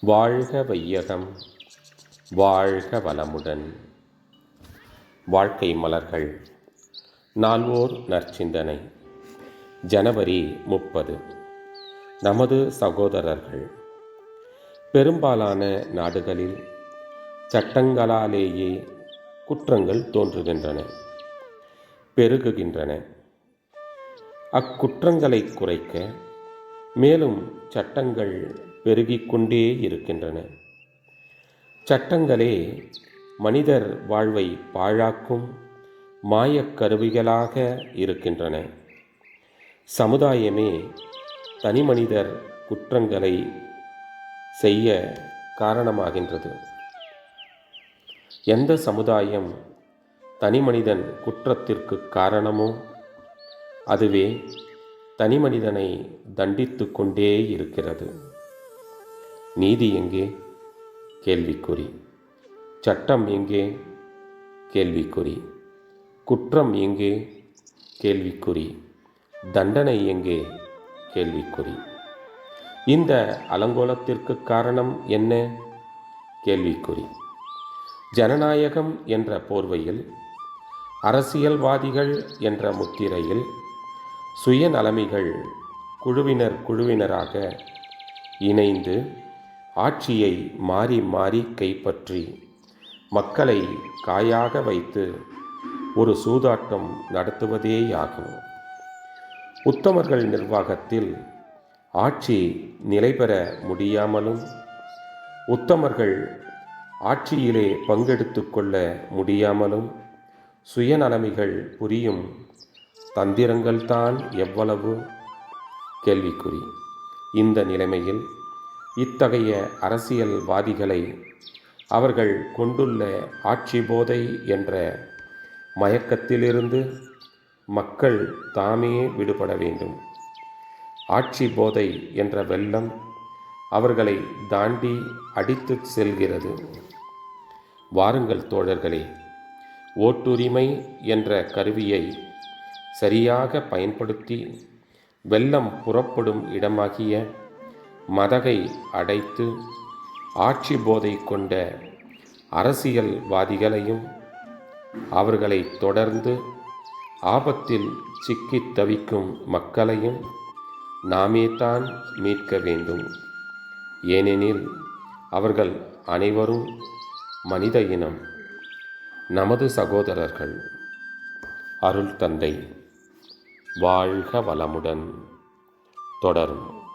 வாழ்க வையகம் வாழ்க வளமுடன். வாழ்க்கை மலர்கள் நால்வோர் நற்சிந்தனை. ஜனவரி முப்பது. நமது சகோதரர்கள் பெரும்பாலான நாடுகளில் சட்டங்களாலேயே குற்றங்கள் தோன்றுகின்றன பெருகுகின்றன. அக்குற்றங்களை குறைக்க மேலும் சட்டங்கள் பெருகிக்கொண்டே இருக்கின்றன. சட்டங்களே மனிதர் வாழ்வை பாழாக்கும் மாயக் கருவிகளாக இருக்கின்றன. சமுதாயமே தனிமனிதர் குற்றங்களை செய்ய காரணமாகின்றது. எந்த சமுதாயம் தனிமனிதன் குற்றத்திற்கு காரணமோ அதுவே தனிமனிதனை தண்டித்து கொண்டே இருக்கிறது. நீதி எங்கே? கேள்விக்குறி. சட்டம் எங்கே? கேள்விக்குறி. குற்றம் எங்கே? கேள்விக்குறி. தண்டனை எங்கே? கேள்விக்குறி. இந்த அலங்கோலத்திற்கு காரணம் என்ன? கேள்விக்குறி. ஜனநாயகம் என்ற போர்வையில் அரசியல்வாதிகள் என்ற முத்திரையில் சுயநலமிகள் குழுவினர் குழுவினராக இணைந்து ஆட்சியை மாறி மாறி கைப்பற்றி மக்களை காயாக வைத்து ஒரு சூதாட்டம் நடத்துவதேயாகும். உத்தமர்கள் நிர்வாகத்தில் ஆட்சி நிலை பெற முடியாமலும் உத்தமர்கள் ஆட்சியிலே பங்கெடுத்து கொள்ள முடியாமலும் சுயநலமிகள் புரியும் தந்திரங்கள்தான் எவ்வளவு? கேள்விக்குறி. இந்த நிலைமையில் இத்தகைய அரசியல்வாதிகளை அவர்கள் கொண்டுள்ள ஆட்சி போதை என்ற மயக்கத்திலிருந்து மக்கள் தாமே விடுபட வேண்டும். ஆட்சி போதை என்ற வெள்ளம் அவர்களை தாண்டி அடித்து செல்கிறது. வாருங்கள் தோழர்களே ஓட்டுரிமை என்ற கருவியை சரியாக பயன்படுத்தி வெள்ளம் புறப்படும் இடமாகிய மதகை அடைத்து ஆட்சி போதை கொண்ட அரசியல்வாதிகளையும் அவர்களை தொடர்ந்து ஆபத்தில் சிக்கித் தவிக்கும் மக்களையும் நாமே தான் மீட்க வேண்டும். ஏனெனில் அவர்கள் அனைவரும் மனித இனம். நமது சகோதரர்கள். அருள் தந்தை. வாழ்க வளமுடன். தொடரும்.